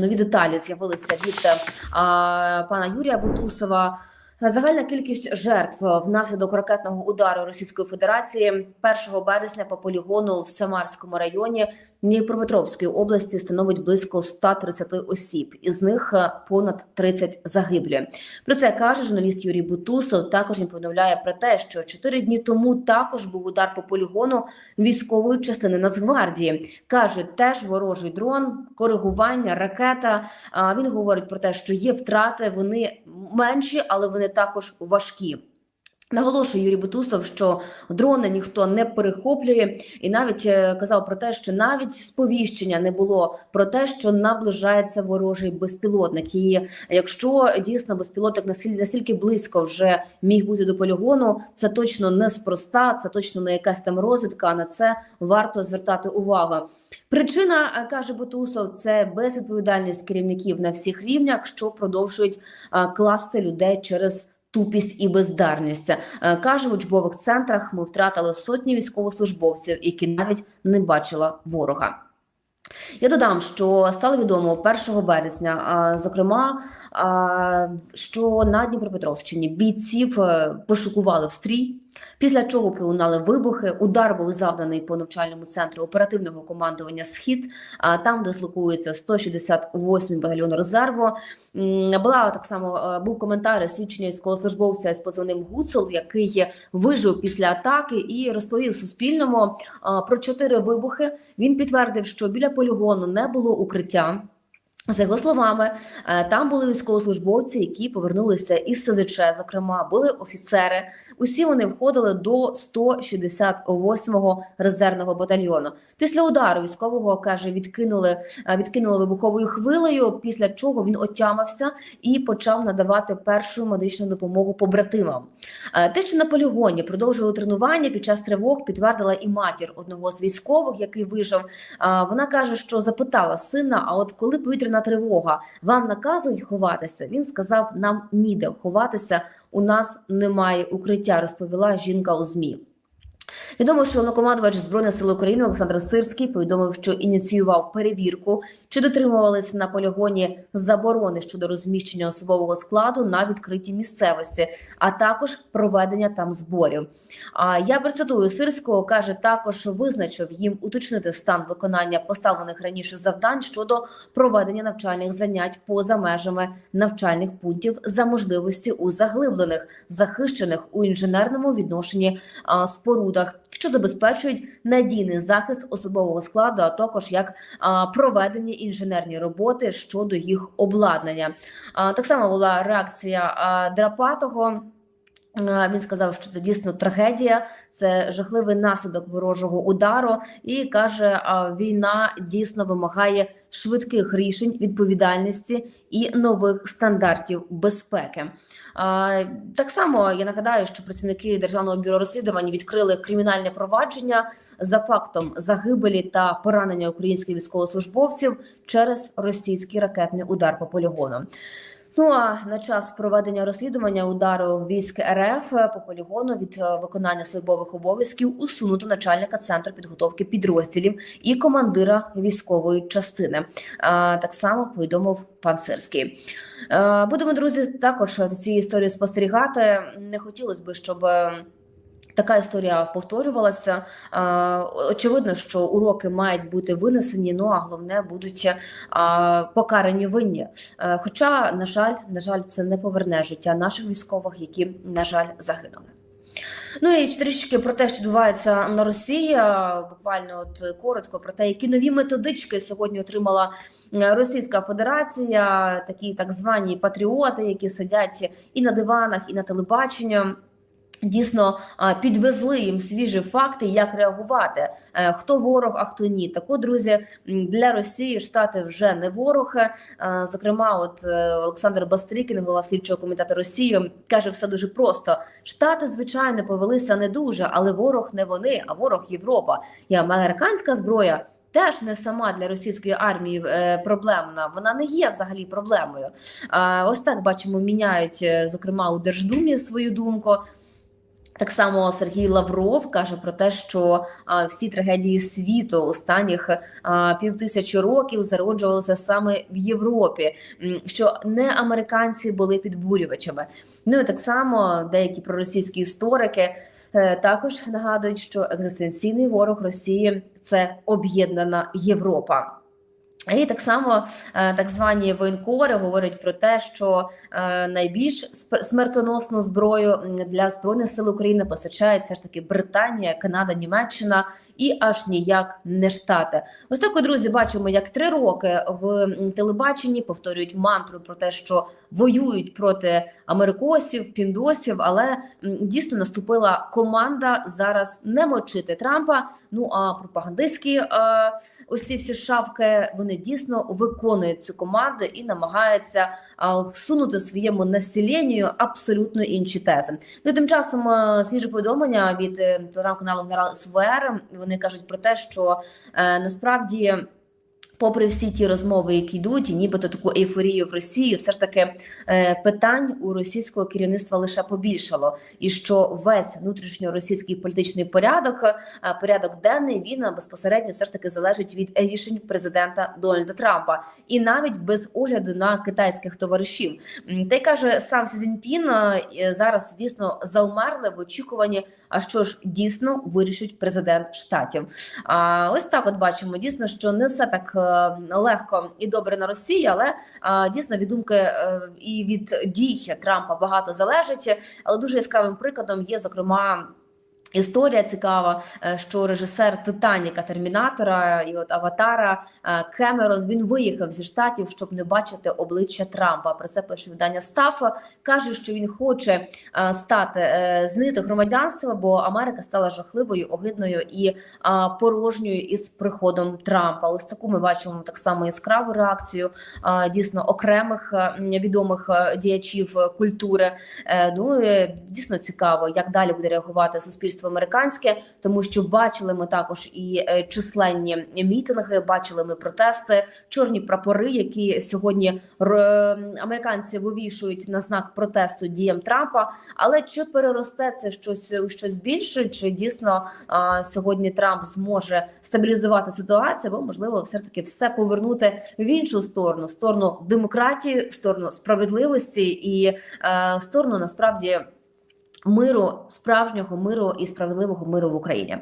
Нові деталі з'явилися від а, пана Юрія Бутусова. Загальна кількість жертв внаслідок ракетного удару Російської Федерації 1 березня по полігону в Самарському районі Дніпропетровської області становить близько 130 осіб, із них е, понад 30 загиблі. Про це каже журналіст Юрій Бутусов. Також він повідомляє про те, що 4 дні тому також був удар по полігону військової частини Нацгвардії. каже, теж ворожий дрон, коригування, ракета. А він говорить про те, що є втрати, вони менші, але вони також важкі. Наголошує Юрій Бутусов, що дрони ніхто не перехоплює, і навіть е, казав про те, що навіть сповіщення не було про те, що наближається ворожий безпілотник. І якщо дійсно безпілотник настільки, близько вже міг бути до полігону, це точно неспроста, це точно не якась там розвідка. На це варто звертати увагу. Причина е, каже Бутусов, це безвідповідальність керівників на всіх рівнях, що продовжують е, класти людей через. Тупість і бездарність Е, каже в учбових центрах. Ми втратили сотні військовослужбовців, які навіть не бачила ворога. Я додам, що стало відомо 1 березня, зокрема, що на Дніпропетровщині бійців е, пошукували в стрій. Після чого пролунали вибухи. Удар був завданий по навчальному центру оперативного командування Схід, а там дислокується 168 батальйон резерву. Була так само е, був коментар свідчення військовослужбовця з позивним Гуцул, який вижив після атаки і розповів Суспільному про чотири вибухи. Він підтвердив, що біля полігону не було укриття. За його словами, е, там були військовослужбовці, які повернулися із СЗЧ, зокрема, були офіцери. Усі вони входили до 168-го резервного батальйону. Після удару військового каже, відкинули е, відкинули вибуховою хвилею. Після чого він отямився і почав надавати першу медичну допомогу побратимам. Е, Те, що на полігоні продовжували тренування під час тривог, підтвердила і матір одного з військових, який вижив. Вона каже, що запитала сина: а от коли повітряна тривога, вам наказують ховатися? Він сказав: нам ніде ховатися. У нас немає укриття, розповіла жінка у змі. Відомо, що головнокомандувач збройних сил України Олександр Сирський повідомив, що ініціював перевірку, чи дотримувалися на полігоні заборони щодо розміщення особового складу на відкритій місцевості, а також проведення там зборів. А я процитую Сирського каже, також визначив їм уточнити стан виконання поставлених раніше завдань щодо проведення навчальних занять поза межами навчальних пунктів за можливості у заглиблених, захищених у інженерному відношенні а, спорудах, що забезпечують надійний захист особового складу, а також як а, проведення інженерні роботи щодо їх обладнання. А, так само була реакція Драпатого. Він сказав, що це дійсно трагедія, це жахливий наслідок ворожого удару, і каже, війна дійсно вимагає швидких рішень, відповідальності і нових стандартів безпеки. Так само я нагадаю, що працівники державного бюро розслідувань відкрили кримінальне провадження за фактом загибелі та поранення українських військовослужбовців через російський ракетний удар по полігону. Ну а на час проведення розслідування удару військ РФ по полігону від е, виконання службових обов'язків усунуто начальника центру підготовки підрозділів і командира військової частини. А, Так само повідомив пан Сирський. Е, Будемо друзі також за цією історією спостерігати. Не хотілося б, щоб. Така історія повторювалася. Очевидно, що уроки мають бути винесені. Ну а головне будуть покарані винні. Е, Хоча, на жаль, на жаль, це не поверне життя наших військових, які на жаль загинули. Ну і трішки про те, що відбувається на Росії. Буквально от коротко про те, які нові методички сьогодні отримала е, Російська Федерація, такі так звані патріоти, які сидять і на диванах, і на телебаченні. Дійсно підвезли їм свіжі факти, як реагувати, Е, хто ворог, а хто ні. Так от, друзі, для Росії штати вже не ворог. Е, Зокрема, от е, Олександр Бастрікін, голова слідчого комітету Росії, каже все дуже просто: штати, звичайно, повелися не дуже, але ворог не вони, а ворог Європа. І американська зброя. Теж не сама для російської армії проблемна, вона не є взагалі проблемою. Ось так бачимо, міняють зокрема у Держдумі свою думку. Так само Сергій Лавров каже про те, що а, всі трагедії світу останніх півтисячі років зароджувалися саме в Європі, що не американці були підбурювачами. Ну і так само деякі проросійські історики. е, Також нагадують, що екзистенційний ворог Росії це об'єднана Європа. І так само е, так звані воєнкори говорять про те, що е, найбільш смертоносну зброю для збройних сил України постачають все ж таки Британія, Канада, Німеччина і аж ніяк не штати. Ось так, друзі, бачимо, як три роки в телебаченні повторюють мантру про те, що воюють проти америкосів, піндосів, але дійсно наступила команда зараз не мочити Трампа. Ну а пропагандистські е, ось ці всі шавки вони дійсно виконують цю команду і намагаються всунути своєму населенню абсолютно інші тези. Ну тим часом е, свіже повідомлення від е, телеграм-каналу Генерал СВР. Вони кажуть про те, що е, насправді. Попри всі ті розмови, які йдуть, і нібито таку ейфорію в Росії, все ж таки е, питань у російського керівництва лише побільшало, і що весь внутрішньоросійський політичний порядок, е, порядок денний, він е, безпосередньо все ж таки залежить від рішень президента Дональда Трампа, і навіть без огляду на китайських товаришів. Та й каже сам Сі Цзіньпін, зараз дійсно заумерли в очікуванні. А що ж дійсно вирішить президент штатів? А ось так, от бачимо дійсно, що не все так е, легко і добре на Росії, але дійсно від думки е, і від дій Трампа багато залежить. Але дуже яскравим прикладом є зокрема. Історія цікава, е, що режисер Титаніка Термінатора і от Аватара е, Кемерон він виїхав зі штатів, щоб не бачити обличчя Трампа. Про це пише видання Стафа. каже, що він хоче е, стати змінити громадянство, бо Америка стала жахливою, огидною і порожньою із приходом Трампа. Ось таку ми бачимо так само яскраву реакцію дійсно окремих відомих діячів культури. Ну дійсно цікаво, як далі буде реагувати суспільство американське, тому що бачили ми також і е, численні мітинги, бачили ми протести, чорні прапори, які сьогодні р- американці вивішують на знак протесту діям Трампа. Але чи переросте це щось у щось більше? Чи дійсно сьогодні Трамп зможе стабілізувати ситуацію? Або можливо, все ж таки все повернути в іншу сторону, сторону демократії, сторону справедливості і е, сторону насправді миру, справжнього миру і справедливого миру в Україні.